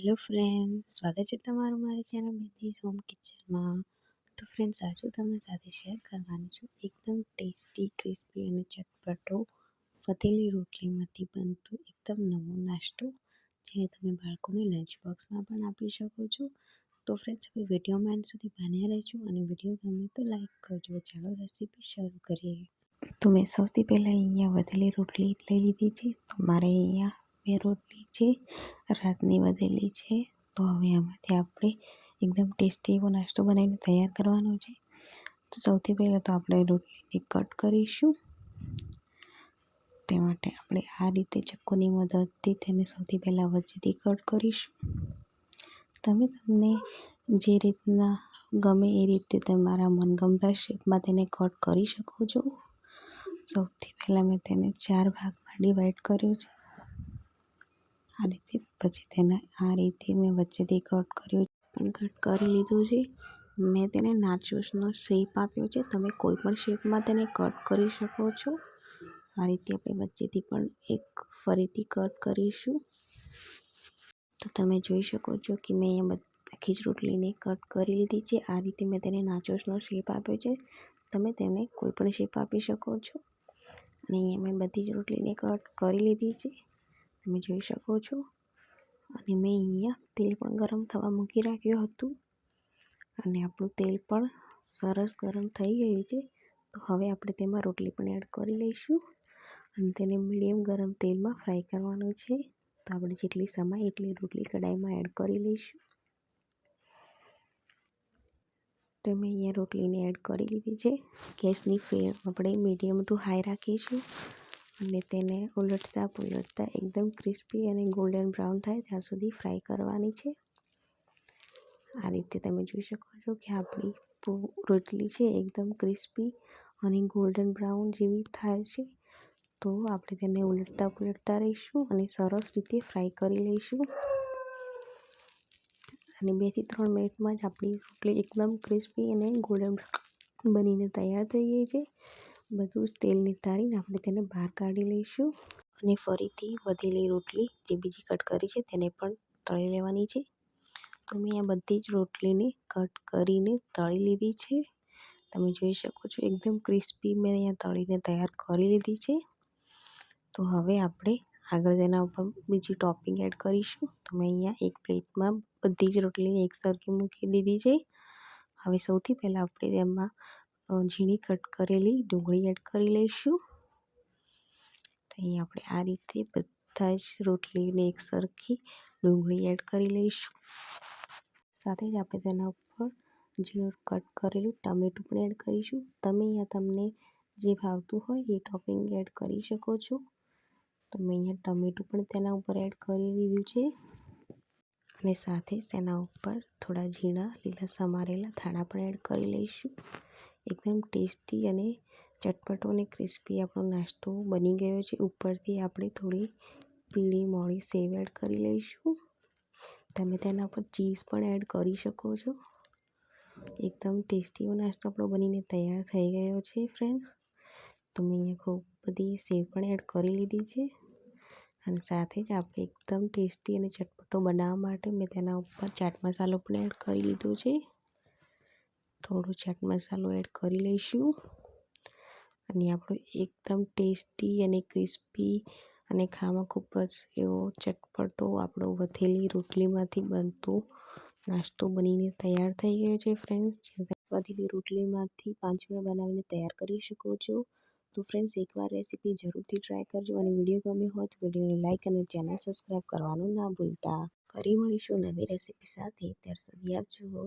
Hello friend સ્વાગત છે તમારું મારી ચેનલ બેથી હોમ કિચનમાં તો ફ્રેન્ડ્સ આજે તમારી સાથે શેર કરવાની છું એકદમ ટેસ્ટી ક્રિસ્પી અને ચટપટો વધેલી રોટલીમાંથી બનતું એકદમ નવો નાસ્તો, જેને તમે બાળકોને લંચ બોક્સમાં પણ આપી શકો છો. તો ફ્રેન્ડ્સ હવે વિડીયોમાં એન્ડ સુધી બન્યા રહેજો અને વીડિયો ગમે તો લાઈક કરજો. ચાલો રેસીપી શરૂ કરીએ. તો મેં સૌથી પહેલાં અહીંયા વધેલી રોટલી લઈ લીધી છે. તો મારે અહીંયા બે રોટલી છે, રાતની વધેલી છે. તો હવે આમાંથી આપણે એકદમ ટેસ્ટી એવો નાસ્તો બનાવીને તૈયાર કરવાનો છે. તો સૌથી પહેલાં તો આપણે રોટલીને કટ કરીશું. તે માટે આપણે આ રીતે ચક્કોની મદદથી તેને સૌથી પહેલાં વચ્ચેથી કટ કરીશું. તમે તમને જે રીતના ગમે એ રીતે તમારા મનગમતા શેપમાં તેને કટ કરી શકો છો. સૌથી પહેલાં મેં તેને ચાર ભાગમાં ડિવાઈડ કર્યું છે. આ રીતે પછી તેને આ રીતે મેં વચ્ચેથી કટ કર્યું પણ કટ કરી લીધું છે. મેં તેને નાચોસનો શેપ આપ્યો છે. તમે કોઈ પણ શેપમાં તેને કટ કરી શકો છો. આ રીતે આપણે વચ્ચેથી પણ એક ફરીથી કટ કરીશું. તો તમે જોઈ શકો છો કે મેં અહીંયા આખી જ રોટલીને કટ કરી લીધી છે. આ રીતે મેં તેને નાચોસનો શેપ આપ્યો છે. તમે તેને કોઈ પણ શેપ આપી શકો છો. અને મેં બધી જ રોટલીને કટ કરી લીધી છે. તમે જોઈ શકો છો. અને મેં અહીંયા તેલ પણ ગરમ થવા મૂકી રાખ્યું હતું. અને આપણું તેલ પણ સરસ ગરમ થઈ ગયું છે. તો હવે આપણે તેમાં રોટલી પણ એડ કરી લઈશું. અને તેને મીડિયમ ગરમ તેલમાં ફ્રાય કરવાનું છે. તો આપણે જેટલી સમાય એટલી રોટલી કઢાઈમાં એડ કરી લઈશું. તો મેં અહીંયા રોટલીને એડ કરી લીધી છે. ગેસની ફ્લેમ આપણે મીડિયમ ટુ હાઈ રાખીશું. અને તેને ઉલટતા પુલટતા એકદમ ક્રિસ્પી અને ગોલ્ડન બ્રાઉન થાય ત્યાં સુધી ફ્રાય કરવાની છે. આ રીતે તમે જોઈ શકો છો કે આપણી રોટલી છે એકદમ ક્રિસ્પી અને ગોલ્ડન બ્રાઉન જેવી થાય છે. તો આપણે તેને ઉલટતા પુલટતા રહીશું અને સરસ રીતે ફ્રાય કરી લઈશું. અને બેથી ત્રણ મિનિટમાં જ આપણી રોટલી એકદમ ક્રિસ્પી અને ગોલ્ડન બનીને તૈયાર થઈ ગઈ છે. બધું જ તેલ નિતારીને આપણે તેને બહાર કાઢી લઈશું. અને ફરીથી વધેલી રોટલી જે બીજી કટ કરી છે તેને પણ તળી લેવાની છે. તો મેં આ બધી જ રોટલીને કટ કરીને તળી લીધી છે. તમે જોઈ શકો છો એકદમ ક્રિસ્પી મેં અહીંયા તળીને તૈયાર કરી લીધી છે. તો હવે આપણે આગળ તેના ઉપર બીજી ટોપિંગ એડ કરીશું. તો મેં અહીંયા એક પ્લેટમાં બધી જ રોટલીને એકસરખી મૂકી દીધી છે. હવે સૌથી પહેલાં આપણે તેમાં ઝીણી કટ કરેલી, ડુંગળી એડ કરી લઈશું. તો અહીં આપણે આ રીતે બધા જ રોટલીને એક સરખી ડુંગળી એડ કરી લઈશું. સાથે જ આપણે તેના ઉપર ઝીણું કટ કરેલું ટમેટું પણ એડ કરીશું. તમે અહીંયા તમને જે ભાવતું હોય એ ટોપિંગ એડ કરી શકો છો. તો મેં અહીંયા ટમેટું પણ તેના ઉપર એડ કરી દીધું છે. અને સાથે જ તેના ઉપર થોડા ઝીણા લીલા સમારેલા ધાણા પણ એડ કરી લઈશું. એકદમ ટેસ્ટી અને ચટપટો અને ક્રિસ્પી આપણો નાસ્તો બની ગયો છે. ઉપરથી આપણે થોડી પીળી મોળી સેવ એડ કરી લઈશું. તમે તેના પર ચીઝ પણ એડ કરી શકો છો. એકદમ ટેસ્ટી નાસ્તો આપણો બનીને તૈયાર થઈ ગયો છે ફ્રેન્ડ્સ તો મેં અહીંયા ખૂબ બધી સેવ પણ એડ કરી લીધી છે. અને સાથે જ આપણે એકદમ ટેસ્ટી અને ચટપટો બનાવવા માટે મેં તેના ઉપર ચાટ મસાલો પણ એડ કરી લીધો છે. થોડો ચાટ મસાલો એડ કરી લઈશું. અને આપણો એકદમ ટેસ્ટી અને ક્રિસ્પી અને ખાવામાં ખૂબ જ એવો ચટપટો આપણો વધેલી રોટલીમાંથી બનતો નાસ્તો બનીને તૈયાર થઈ ગયો છે ફ્રેન્ડ્સ વધેલી રોટલીમાંથી પાંચ મિનિટ બનાવીને તૈયાર કરી શકો છો. તો ફ્રેન્ડ્સ એકવાર રેસીપી જરૂરથી ટ્રાય કરજો અને વીડિયો ગમ્યો હોય તો વિડીયોને લાઇક અને ચેનલ સબસ્ક્રાઈબ કરવાનું ના ભૂલતા. ફરી મળીશું નવી રેસીપી સાથે. ત્યાર સુધી આપજો.